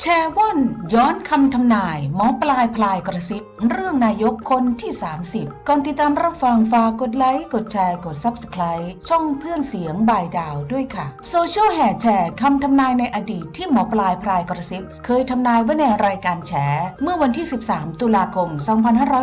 แชร์ว่อนย้อนคำทำนาย หมอปลายพลายกระซิบ เรื่องนายกคนที่ 30 ก่อนติดตามรับฟังฝากกดไลค์ กดแชร์ กด Subscribe ช่องเพื่อนเสียงบายดาวด้วยค่ะ โซเชียลแห่แชร์คำทำนายในอดีตที่หมอปลายพลายกระซิบ เคยทำนายไว้ในรายการแฉ เมื่อวันที่ 13 ตุลาคม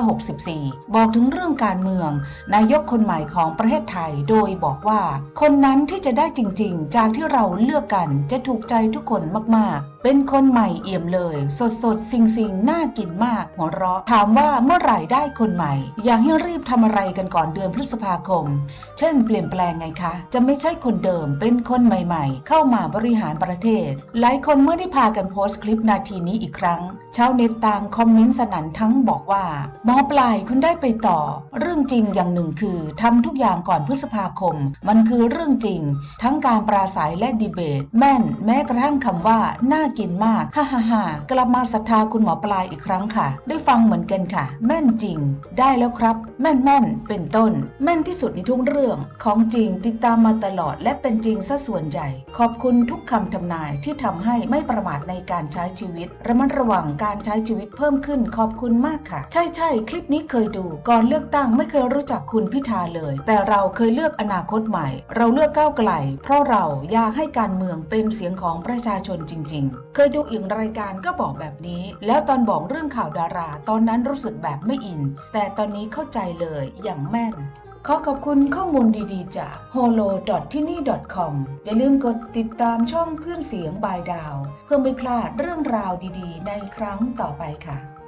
2564 บอกถึงเรื่องการเมือง นายกคนใหม่ของประเทศไทย โดยบอกว่า คนนั้นที่จะได้จริง ๆ จากที่เราเลือกกันจะถูกใจทุกคนมาก ๆ เป็นคนใหม่เอี่ยมเลย สดสดๆสิงสิงๆน่ากินมาก หัวเราะถามว่าเมื่อไหร่ได้คนใหม่ อยากให้รีบทำอะไรกันก่อนเดือนพฤษภาคม เช่น เปลี่ยนแปลงไงคะ จะไม่ใช่คนเดิมเป็นคนใหม่ ๆ เข้ามาบริหารประเทศ หลายคนเมื่อได้พากันโพสต์คลิปนาทีนี้อีกครั้งชาวเน็ตต่างคอมเมนต์สนั่นทั้งบอกว่าหมอปลายคุณได้ไปต่อ เรื่องจริงอย่างหนึ่งคือทำทุกอย่างก่อนพฤษภาคม มันคือเรื่องจริง ทั้งการปราศัยและดีเบต แม่นแม้กระทั่งคำว่าน่ากินมากฮ่าฮ่าฮ่ากลับมาศรัทธาคุณหมอปลายอีกครั้งค่ะ ได้ฟังเหมือนกันค่ะ แม่นจริง ได้แล้วครับ แม่นแม่นเป็นต้น แม่นที่สุดในทุกเรื่อง ของจริงติดตามมาตลอดและเป็นจริงซะส่วนใหญ่ ขอบคุณทุกคำทำนายที่ทำให้ไม่ประมาทในการใช้ชีวิต ระมัดระวังการใช้ชีวิตเพิ่มขึ้นขอบคุณมากค่ะ ใช่ใช่คลิปนี้เคยดูก่อนเลือกตั้งไม่เคยรู้จักคุณพิธาเลย แต่เราเคยเลือกอนาคตใหม่ เราเลือกก้าวไกล เพราะเราอยากให้การเมืองเป็นเสียงของประชาชนจริง ๆ เคยดูอีกงรายการก็บอกแบบนี้ แล้วตอนบอกเรื่องข่าวดารา ตอนนั้นรู้สึกแบบไม่อิน แต่ตอนนี้เข้าใจเลยอย่างแม่นขอขอบคุณข้อมูลดีๆ จาก holo ที่นี่ com อย่าลืมกดติดตามช่องเพื่อนเสียงบายดาว เพื่อไม่พลาดเรื่องราวดีๆ ในครั้งต่อไปค่ะ